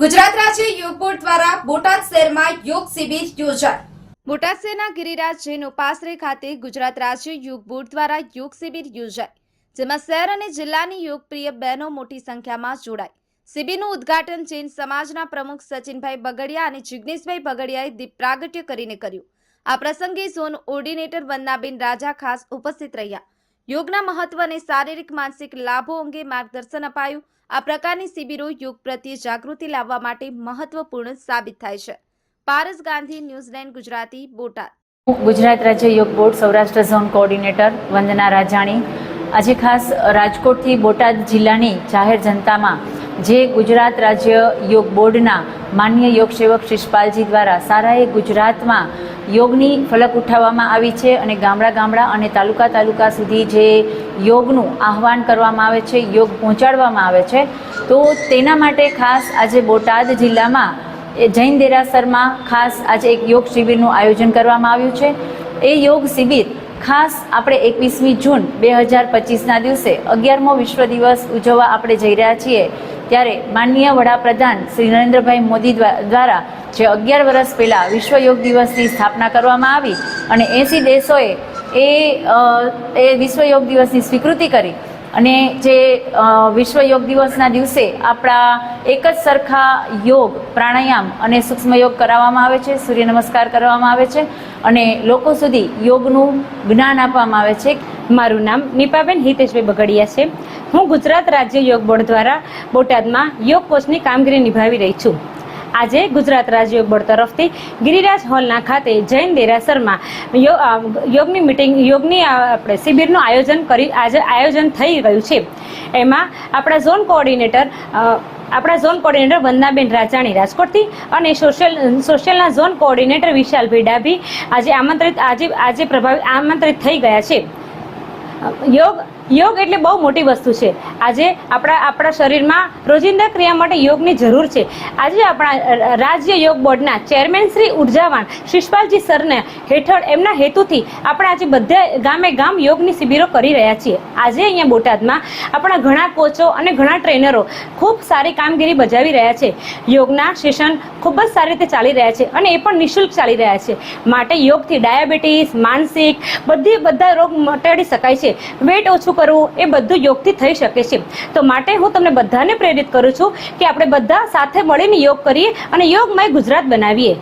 ગુજરાત રાજ્ય યોગ બોર્ડ દ્વારા બોટાદ શહેરમાં યોગ શિબિર યોજાઈ બોટાદ શહેરના ગિરિરાજ જૈન ઉપાશ્રય ખાતે ગુજરાત રાજ્ય યોગ બોર્ડ દ્વારા યોગ શિબિર યોજાઈ જેમાં શહેર અને જિલ્લાની યોગપ્રિય બહેનો મોટી સંખ્યામાં જોડાઈ શિબિરનું ઉદ્ઘાટન જૈન સમાજના પ્રમુખ સચિનભાઈ બગડિયા અને જિગ્નેશભાઈ બગડિયાએ દીપ પ્રાગટ્ય કરીને કર્યું. આ પ્રસંગે ઝોન ઓર્ડિનેટર વંદનાબેન રાજા ખાસ ઉપસ્થિત રહ્યા. યોગના મહત્વ અને શારીરિક, માનસિક લાભો અંગે માર્ગદર્શન અપાયું. આ પ્રકારની શિબિરો યોગ પ્રત્યે જાગૃતિ લાવવા માટે મહત્વપૂર્ણ સાબિત થાય છે. Paras Gandhi New Zealand Gujarati, Botad. Gujarat રાજ્ય યોગ board Saurashtra zone coordinator Vandana Rajani. આજે ખાસ રાજકોટથી બોટાદ જિલ્લાની જાહેર જનતામાં જે ગુજરાત રાજ્ય યોગ બોર્ડના માન્ય યોગ સેવક શિષપાલજી દ્વારા સારાએ ગુજરાતમાં યોગની ફલક ઉઠાવવામાં આવી છે અને ગામડા ગામડા અને તાલુકા તાલુકા સુધી જે યોગનું આહવાન કરવામાં આવે છે, યોગ પહોંચાડવામાં આવે છે, તો તેના માટે ખાસ આજે બોટાદ જિલ્લામાં જૈન દેરાસરમાં ખાસ આજે એક યોગ શિબિરનું આયોજન કરવામાં આવ્યું છે. એ યોગ શિબિર ખાસ આપણે એકવીસમી જૂન બે હજાર પચીસના દિવસે અગિયારમો વિશ્વ દિવસ ઉજવવા આપણે જઈ રહ્યા છીએ. ત્યારે માનનીય વડાપ્રધાન શ્રી નરેન્દ્રભાઈ મોદી દ્વા- દ્વારા જે અગિયાર વર્ષ પહેલાં વિશ્વ યોગ દિવસની સ્થાપના કરવામાં આવી અને એંસી દેશોએ એ એ વિશ્વ યોગ દિવસની સ્વીકૃતિ કરી. અને જે વિશ્વ યોગ દિવસના દિવસે આપણા એક જ સરખા યોગ, પ્રાણાયામ અને સૂક્ષ્મ યોગ કરાવવામાં આવે છે, સૂર્ય નમસ્કાર કરવામાં આવે છે અને લોકો સુધી યોગનું જ્ઞાન આપવામાં આવે છે. મારું નામ નીપાબેન હિતેશભાઈ બગડિયા છે. હું ગુજરાત રાજ્ય યોગ બોર્ડ દ્વારા બોટાદમાં યોગ કોચની કામગીરી નિભાવી રહી છું. આજે ગુજરાત રાજ્ય યોગ બોર્ડ તરફથી ગિરિરાજ હોલના ખાતે જૈન દેરાસરમાં યોગની મિટિંગ, યોગની આપણે શિબિરનું આયોજન કરી, આજે આયોજન થઈ ગયું છે. એમાં આપણા ઝોન કોઓર્ડિનેટર આપણા ઝોન કોઓર્ડિનેટર વંદનાબેન રાજાણી રાજકોટથી અને સોશિયલ, સોશિયલના ઝોન કોઓર્ડિનેટર વિશાલ ભીડાભી આજે આમંત્રિત, આજે આજે પ્રભાવિત આમંત્રિત થઈ ગયા છે. યોગ યોગ એટલે બહુ મોટી વસ્તુ છે. આજે આપણા આપણા શરીરમાં રોજિંદા ક્રિયા માટે યોગની જરૂર છે. આજે આપણા રાજ્ય યોગ બોર્ડના ચેરમેન શ્રી ઉર્જાવાન શિષપાલજી સરને હેઠળ એમના હેતુથી આપણે આજે બધે ગામે ગામ યોગની શિબિરો કરી રહ્યા છીએ. આજે અહીંયા બોટાદમાં આપણા ઘણા કોચો અને ઘણા ટ્રેનરો ખૂબ સારી કામગીરી બજાવી રહ્યા છે. યોગના સેશન ખૂબ જ સારી રીતે ચાલી રહ્યા છે અને એ પણ નિઃશુલ્ક ચાલી રહ્યા છે. માટે યોગથી ડાયાબિટીસ, માનસિક બધી, બધા રોગ મટાડી શકાય છે. વેટ ઓછું કરવું એ બધું યોગથી થઈ શકે છે. તો માટે હું તમને બધાને પ્રેરિત કરું છું કે આપણે બધા સાથે મળીને યોગ કરીએ અને યોગમય ગુજરાત બનાવીએ.